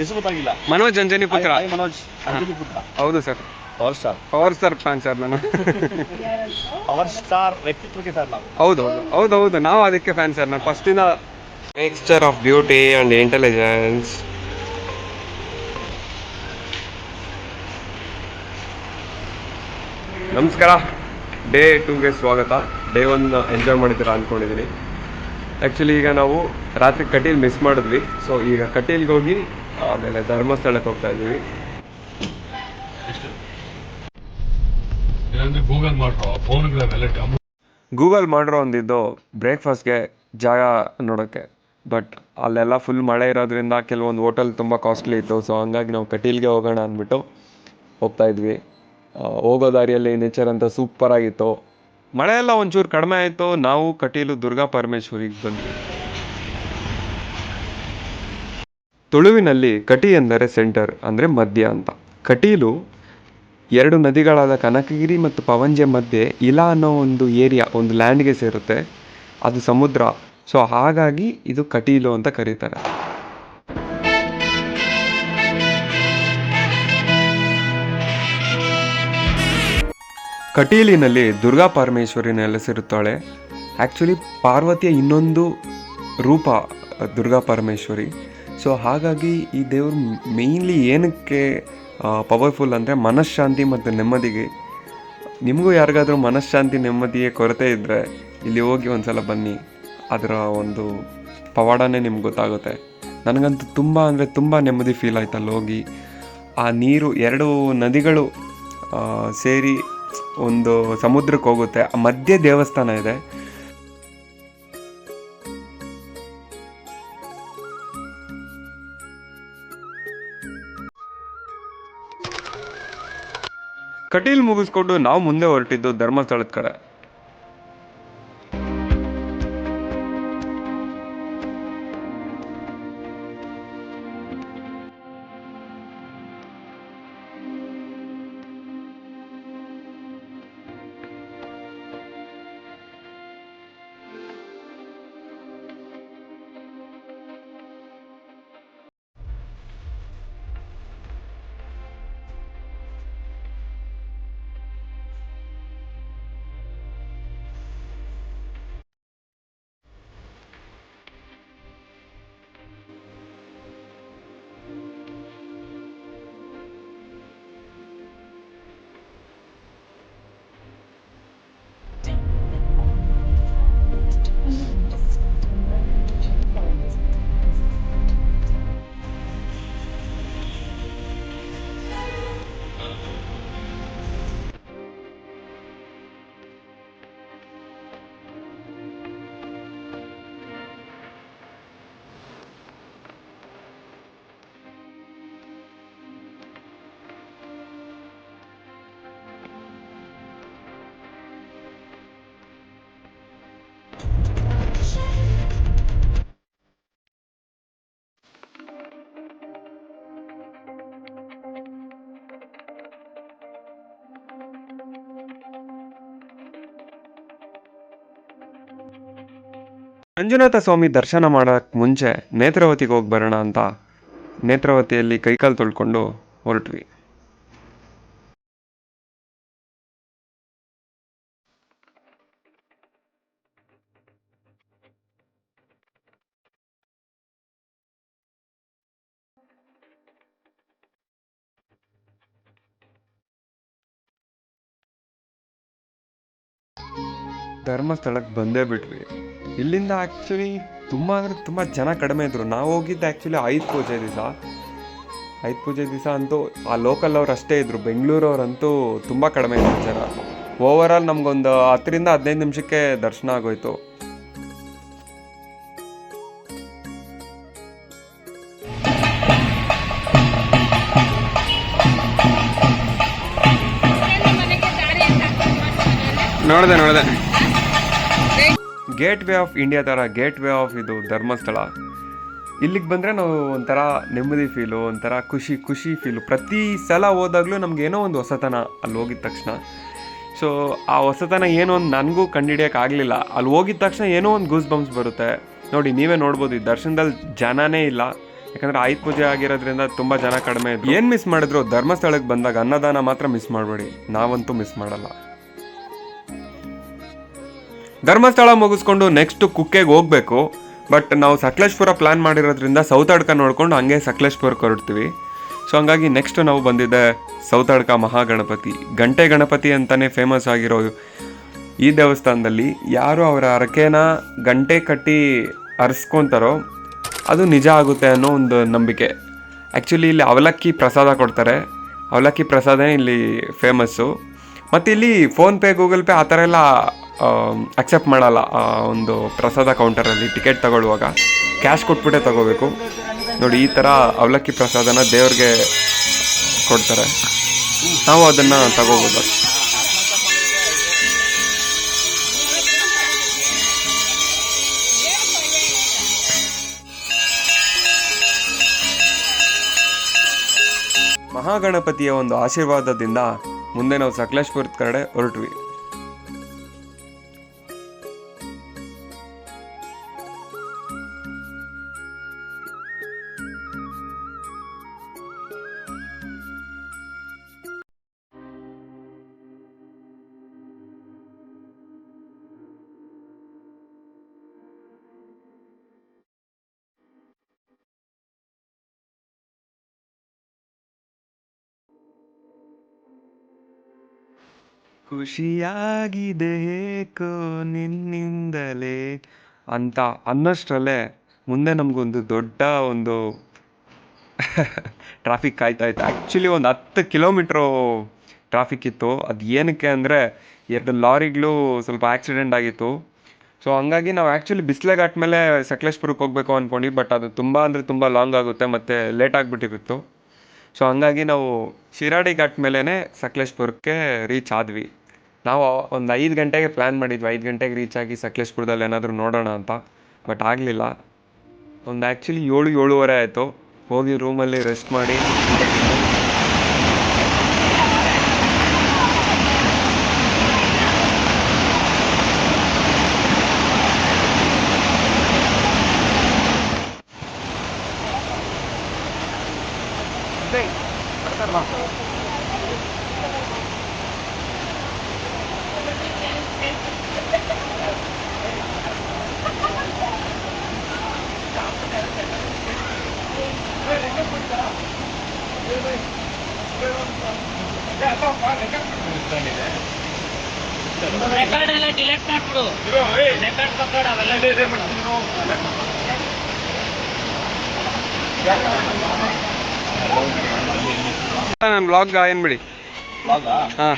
ಹೆಸರು ಗೊತ್ತಾಗಿಲ್ಲ ಮನೋಜ್ ಅಂಜನಿ ಪುತ್ರ. ಮನೋಜ್ ಪುತ್ರ. ಹೌದು sir. Power star power star fan sir ನಾನು. ಪವರ್ ಸ್ಟಾರ್ ವ್ಯಕ್ತಿತ್ವಕ್ಕೆ ಸರ್ ನಾವು. ಹೌದು ಹೌದು ಹೌದು ಹೌದು. ನಾವು ಅದಕ್ಕೆ ಫ್ಯಾನ್ ಸರ್ ನಾನು ಫಸ್ಟಿಂದ mixture of beauty and intelligence ನಮಸ್ಕಾರ. ಡೇ ಟೂಗೆ ಸ್ವಾಗತ. ಡೇ ಒನ್ ಎಂಜಾಯ್ ಮಾಡಿದ್ದೀರಾ ಅಂದ್ಕೊಂಡಿದ್ದೀನಿ ಆ್ಯಕ್ಚುಲಿ ಈಗ ನಾವು ರಾತ್ರಿ ಕಟೀಲ್ ಮಿಸ್ ಮಾಡಿದ್ವಿ. ಸೊ ಈಗ ಕಟೀಲ್ಗೆ ಹೋಗಿ ಆಮೇಲೆ ಧರ್ಮಸ್ಥಳಕ್ಕೆ ಹೋಗ್ತಾ ಇದ್ದೀವಿ ಮಾಡ್ರೋ ಗೂಗಲ್ ಮಾಡಿರೋ ಒಂದಿದ್ದು ಬ್ರೇಕ್ಫಾಸ್ಟ್ಗೆ ಜಾಗ ನೋಡೋಕ್ಕೆ. ಬಟ್ ಅಲ್ಲೆಲ್ಲ ಫುಲ್ ಮಳೆ ಇರೋದ್ರಿಂದ ಕೆಲವೊಂದು ಹೋಟೆಲ್ ತುಂಬ ಕಾಸ್ಟ್ಲಿ ಇತ್ತು. ಸೊ ಹಂಗಾಗಿ ನಾವು ಕಟೀಲ್ಗೆ ಹೋಗೋಣ ಅಂದ್ಬಿಟ್ಟು ಹೋಗ್ತಾ ಇದ್ವಿ. ಹೋಗೋ ದಾರಿಯಲ್ಲಿ ನೇಚರ್ ಅಂತ ಸೂಪರ್ ಆಗಿತ್ತು. ಮಳೆ ಎಲ್ಲ ಒಂಚೂರು ಕಡಿಮೆ ಆಯಿತು. ನಾವು ಕಟೀಲು ದುರ್ಗಾ ಪರಮೇಶ್ವರಿಗೆ ಬಂದ್ವಿ. ತುಳುವಿನಲ್ಲಿ ಕಟಿ ಎಂದರೆ ಸೆಂಟರ್, ಅಂದರೆ ಮಧ್ಯ ಅಂತ. ಕಟೀಲು ಎರಡು ನದಿಗಳಾದ ಕನಕಗಿರಿ ಮತ್ತು ಪವಂಜೆ ಮಧ್ಯೆ ಇಲಾ ಅನ್ನೋ ಒಂದು ಏರಿಯಾ, ಒಂದು ಲ್ಯಾಂಡ್ಗೆ ಸೇರುತ್ತೆ. ಅದು ಸಮುದ್ರ. ಸೊ ಹಾಗಾಗಿ ಇದು ಕಟೀಲು ಅಂತ ಕರೀತಾರೆ. ಕಟೀಲಿನಲ್ಲಿ ದುರ್ಗಾ ಪರಮೇಶ್ವರಿ ನೆಲೆಸಿರುತ್ತಾಳೆ ಆ್ಯಕ್ಚುಲಿ ಪಾರ್ವತಿಯ ಇನ್ನೊಂದು ರೂಪ ದುರ್ಗಾ ಪರಮೇಶ್ವರಿ. ಸೊ ಹಾಗಾಗಿ ಈ ದೇವರು ಮೇಯ್ನ್ಲಿ ಏನಕ್ಕೆ ಪವರ್ಫುಲ್ ಅಂದರೆ ಮನಃಶಾಂತಿ ಮತ್ತು ನೆಮ್ಮದಿಗೆ. ನಿಮಗೂ ಯಾರಿಗಾದರೂ ಮನಃಶಾಂತಿ, ನೆಮ್ಮದಿಯ ಕೊರತೆ ಇದ್ದರೆ ಇಲ್ಲಿ ಹೋಗಿ ಒಂದ್ಸಲ ಬನ್ನಿ. ಅದರ ಒಂದು ಪವಾಡನೇ ನಿಮ್ಗೆ ಗೊತ್ತಾಗುತ್ತೆ. ನನಗಂತೂ ತುಂಬ ಅಂದರೆ ತುಂಬ ನೆಮ್ಮದಿ ಫೀಲ್ ಆಯ್ತು ಅಲ್ಲಿ ಹೋಗಿ. ಆ ನೀರು, ಎರಡು ನದಿಗಳು ಸೇರಿ ಒಂದು ಸಮುದ್ರಕ್ಕೆ ಹೋಗುತ್ತೆ. ಆ ಮಧ್ಯೆ ದೇವಸ್ಥಾನ ಇದೆ. ಕಟೀಲ್ ಮುಗಿಸ್ಕೊಂಡು ನಾವು ಮುಂದೆ ಹೊರಟಿದ್ದು ಧರ್ಮಸ್ಥಳದ ಕಡೆ. ಮಂಜುನಾಥ ಸ್ವಾಮಿ ದರ್ಶನ ಮಾಡೋಕ್ಕೆ ಮುಂಚೆ ನೇತ್ರಾವತಿಗೆ ಹೋಗಿ ಬರೋಣ ಅಂತ ನೇತ್ರಾವತಿಯಲ್ಲಿ ಕೈಕಾಲು ತೊಳ್ಕೊಂಡು ಹೊರಟ್ವಿ. ಧರ್ಮಸ್ಥಳಕ್ಕೆ ಬಂದೇ ಬಿಟ್ವಿ. ಇಲ್ಲಿಂದ ಆ್ಯಕ್ಚುಲಿ ತುಂಬ ಅಂದರೆ ತುಂಬ ಜನ ಕಡಿಮೆ ಇದ್ದರು ನಾವು ಹೋಗಿದ್ದು ಆ್ಯಕ್ಚುಲಿ ಐದು ಪೂಜೆ ದಿವಸ. ಐದು ಪೂಜೆ ದಿವಸ ಅಂತೂ ಆ ಲೋಕಲ್ ಅವ್ರು ಅಷ್ಟೇ ಇದ್ದರು ಬೆಂಗಳೂರವ್ರಂತೂ ತುಂಬ ಕಡಿಮೆ ಇದ್ದರು ಜನ. ಓವರಾಲ್ ನಮಗೊಂದು ಹತ್ತರಿಂದ ಹದಿನೈದು ನಿಮಿಷಕ್ಕೆ ದರ್ಶನ ಆಗೋಯ್ತು. ನೋಡಿದೆ ನೋಡಿದೆ. ಗೇಟ್ ವೇ ಆಫ್ ಇಂಡಿಯಾ ಥರ ಗೇಟ್ ವೇ ಆಫ್ ಇದು ಧರ್ಮಸ್ಥಳ. ಇಲ್ಲಿಗೆ ಬಂದರೆ ನಾವು ಒಂಥರ ನೆಮ್ಮದಿ ಫೀಲು ಒಂಥರ ಖುಷಿ ಖುಷಿ ಫೀಲು ಪ್ರತಿ ಸಲ ಹೋದಾಗಲೂ ನಮ್ಗೆ ಏನೋ ಒಂದು ಹೊಸತನ ಅಲ್ಲಿ ಹೋಗಿದ ತಕ್ಷಣ. ಸೊ ಆ ಹೊಸತನ ಏನೋ ಒಂದು ನನಗೂ ಕಂಡುಹಿಡಿಯೋಕ್ಕಾಗಲಿಲ್ಲ ಅಲ್ಲಿ ಹೋಗಿದ ತಕ್ಷಣ ಏನೋ ಒಂದು ಗೂಸ್ ಬಂಪ್ಸ್ ಬರುತ್ತೆ. ನೋಡಿ, ನೀವೇ ನೋಡ್ಬೋದು, ಈ ದರ್ಶನದಲ್ಲಿ ಜನನೇ ಇಲ್ಲ. ಯಾಕಂದರೆ ಆಯುಧ ಪೂಜೆ ಆಗಿರೋದ್ರಿಂದ ತುಂಬ ಜನ ಕಡಿಮೆ ಏನು ಮಿಸ್ ಮಾಡಿದ್ರು? ಧರ್ಮಸ್ಥಳಕ್ಕೆ ಬಂದಾಗ ಅನ್ನದಾನ ಮಾತ್ರ ಮಿಸ್ ಮಾಡಬೇಡಿ. ನಾವಂತೂ ಮಿಸ್ ಮಾಡಲ್ಲ. ಧರ್ಮಸ್ಥಳ ಮುಗಿಸ್ಕೊಂಡು ನೆಕ್ಸ್ಟ್ ಕುಕ್ಕೆಗೆ ಹೋಗ್ಬೇಕು. ಬಟ್ ನಾವು ಸಕಲೇಶ್ಪುರ ಪ್ಲಾನ್ ಮಾಡಿರೋದ್ರಿಂದ ಸೌತಾಡ್ಕ ನೋಡ್ಕೊಂಡು ಹಂಗೆ ಸಕಲೇಶ್ಪುರಕ್ಕೆ ಹೊರಡ್ತೀವಿ. ಸೊ ಹಂಗಾಗಿ ನೆಕ್ಸ್ಟ್ ನಾವು ಬಂದಿದ್ದೆ ಸೌತಾಡ್ಕ ಮಹಾಗಣಪತಿ. ಗಂಟೆ ಗಣಪತಿ ಅಂತಲೇ ಫೇಮಸ್ ಆಗಿರೋ ಈ ದೇವಸ್ಥಾನದಲ್ಲಿ ಯಾರು ಅವರ ಹರಕೆನ ಗಂಟೆ ಕಟ್ಟಿ ಅರ್ಸ್ಕೊತಾರೋ ಅದು ನಿಜ ಆಗುತ್ತೆ ಅನ್ನೋ ಒಂದು ನಂಬಿಕೆ. ಆ್ಯಕ್ಚುಲಿ ಇಲ್ಲಿ ಅವಲಕ್ಕಿ ಪ್ರಸಾದ ಕೊಡ್ತಾರೆ. ಅವಲಕ್ಕಿ ಪ್ರಸಾದನೇ ಇಲ್ಲಿ ಫೇಮಸ್ಸು ಮತ್ತು ಇಲ್ಲಿ ಫೋನ್ಪೇ ಗೂಗಲ್ ಪೇ ಆ ಥರ ಎಲ್ಲ ಅಕ್ಸೆಪ್ಟ್ ಮಾಡಲ್ಲ, ಆ, ಒಂದು ಪ್ರಸಾದ ಕೌಂಟರಲ್ಲಿ ಟಿಕೆಟ್ ತಗೊಳ್ಳುವಾಗ ಕ್ಯಾಶ್ ಕೊಟ್ಬಿಟ್ಟೆ ತಗೋಬೇಕು. ನೋಡಿ, ಈ ಥರ ಅವಲಕ್ಕಿ ಪ್ರಸಾದನ ದೇವ್ರಿಗೆ ಕೊಡ್ತಾರೆ. ನಾವು ಅದನ್ನು ತಗೋಬೋದು. ಮಹಾಗಣಪತಿಯ ಒಂದು ಆಶೀರ್ವಾದದಿಂದ ಮುಂದೆ ನಾವು ಸಕಲೇಶ್ಪುರದ ಕಡೆ ಹೊರಟ್ವಿ. ಖುಷಿಯಾಗಿದೆ ಏಕೋ ನಿನ್ನಿಂದಲೇ ಅಂತ ಅನ್ನೋಷ್ಟರಲ್ಲೇ ಮುಂದೆ ನಮಗೊಂದು ದೊಡ್ಡ ಒಂದು ಟ್ರಾಫಿಕ್ ಕಾಯ್ತಾ ಇತ್ತು. ಆ್ಯಕ್ಚುಲಿ ಒಂದು ಹತ್ತು ಕಿಲೋಮೀಟ್ರು ಟ್ರಾಫಿಕ್ ಇತ್ತು. ಅದು ಏನಕ್ಕೆ ಅಂದರೆ ಎರಡು ಲಾರಿಗಳು ಸ್ವಲ್ಪ ಆಕ್ಸಿಡೆಂಟ್ ಆಗಿತ್ತು. ಸೊ ಹಂಗಾಗಿ ನಾವು ಆ್ಯಕ್ಚುಲಿ ಘಾಟ್ ಮೇಲೆ ಸಕಲೇಶ್ಪುರಕ್ಕೆ ಹೋಗಬೇಕು ಅಂದ್ಕೊಂಡ್ವಿ ಬಟ್ ಅದು ತುಂಬ ಅಂದರೆ ತುಂಬ ಲಾಂಗ್ ಆಗುತ್ತೆ ಮತ್ತು ಲೇಟ್ ಆಗಿಬಿಟ್ಟಿರುತ್ತು. ಸೊ ಹಂಗಾಗಿ ನಾವು ಶಿರಾಡಿ ಘಾಟ್ ಮೇಲೇ ಸಕಲೇಶ್ಪುರಕ್ಕೆ ರೀಚ್ ಆದ್ವಿ. ನಾವು ಒಂದು ಐದು ಗಂಟೆಗೆ ಪ್ಲ್ಯಾನ್ ಮಾಡಿದ್ವಿ. ಐದು ಗಂಟೆಗೆ ರೀಚ್ ಆಗಿ ಸಕಲೇಶ್ಪುರದಲ್ಲಿ ಏನಾದರೂ ನೋಡೋಣ ಅಂತ. ಬಟ್ ಆಗಲಿಲ್ಲ. ಒಂದು ಆ್ಯಕ್ಚುಲಿ ಏಳು ಏಳೂವರೆ ಆಯಿತು. ಹೋಗಿ ರೂಮಲ್ಲಿ ರೆಸ್ಟ್ ಮಾಡಿ. ರೆಕಾರ್ಡ್ ಎಲ್ಲ ಡಿಲೀಟ್ ಮಾಡ್ಬಿಡು. ರೆಕಾರ್ಡ್ ಪಕಾರ್ಡ್ ಅವೆಲ್ಲ ನಾನು ಬ್ಲಾಗ್ ಏನ್ಬಿಡಿ ಹಾಂ.